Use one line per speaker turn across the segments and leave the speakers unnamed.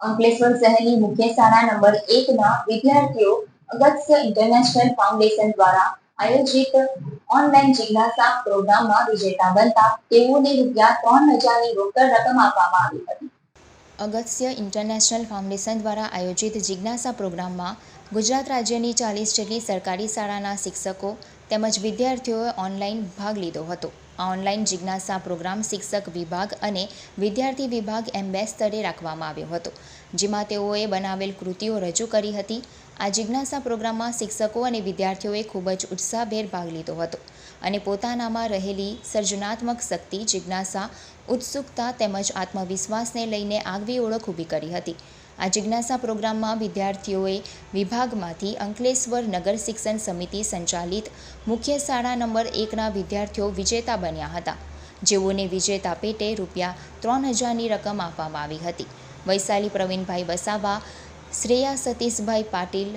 અંકલેશ્વર શહેરની મુખ્ય શાળા નંબર એકના વિદ્યાર્થીઓ અગત્ય ઇન્ટરનેશનલ ફાઉન્ડેશન દ્વારા આયોજિત ઓનલાઈન જિજ્ઞાસા પ્રોગ્રામમાં વિજેતા બનતા તેઓને રૂપિયા ત્રણ હજારની રોકડ રકમ આપવામાં આવી હતી.
અગત્ય ઇન્ટરનેશનલ ફાઉન્ડેશન દ્વારા આયોજિત જિજ્ઞાસા પ્રોગ્રામમાં ગુજરાત રાજ્યની ચાલીસ જેટલી સરકારી શાળાના શિક્ષકો તેમજ વિદ્યાર્થીઓએ ઓનલાઈન ભાગ લીધો હતો. આ ઓનલાઈન જિજ્ઞાસા પ્રોગ્રામ શિક્ષક વિભાગ અને વિદ્યાર્થી વિભાગ એમ બે સ્તરે રાખવામાં આવ્યો હતો, જેમાં તેઓએ બનાવેલ કૃતિઓ રજૂ કરી હતી. આ જિજ્ઞાસા પ્રોગ્રામમાં શિક્ષકો અને વિદ્યાર્થીઓએ ખૂબ જ ઉત્સાહભેર ભાગ લીધો હતો અને પોતાનામાં રહેલી સર્જનાત્મક શક્તિ, જિજ્ઞાસા, ઉત્સુકતા તેમજ આત્મવિશ્વાસને લઈને આગવી ઓળખ ઊભી કરી હતી. આ જિજ્ઞાસા પ્રોગ્રામમાં વિદ્યાર્થીઓએ વિભાગમાંથી અંકલેશ્વર નગર શિક્ષણ સમિતિ સંચાલિત મુખ્ય શાળા નંબર એકના વિદ્યાર્થીઓ વિજેતા બન્યા હતા, જેઓને વિજેતા પેટે રૂપિયા ત્રણ હજારની રકમ આપવામાં આવી હતી. વૈશાલી પ્રવીણભાઈ વસાવા શ્રેયા સતીશભાઈ પાટીલ,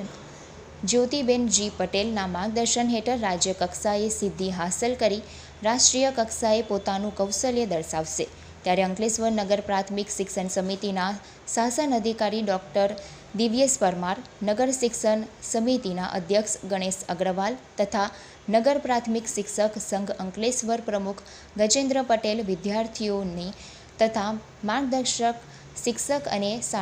જ્યોતિબેન જી પટેલના માર્ગદર્શન હેઠળ રાજ્ય કક્ષાએ સિદ્ધિ હાંસલ કરી રાષ્ટ્રીય કક્ષાએ પોતાનું કૌશલ્ય દર્શાવશે. ત્યારે અંકલેશ્વર નગર પ્રાથમિક શિક્ષણ સમિતિના શાસન અધિકારી ડૉક્ટર દિવ્યેશ પરમાર, નગર શિક્ષણ સમિતિના અધ્યક્ષ ગણેશ અગ્રવાલ તથા નગર પ્રાથમિક શિક્ષક સંઘ અંકલેશ્વર પ્રમુખ ગજેન્દ્ર પટેલ વિદ્યાર્થીઓની તથા માર્ગદર્શક, શિક્ષક અને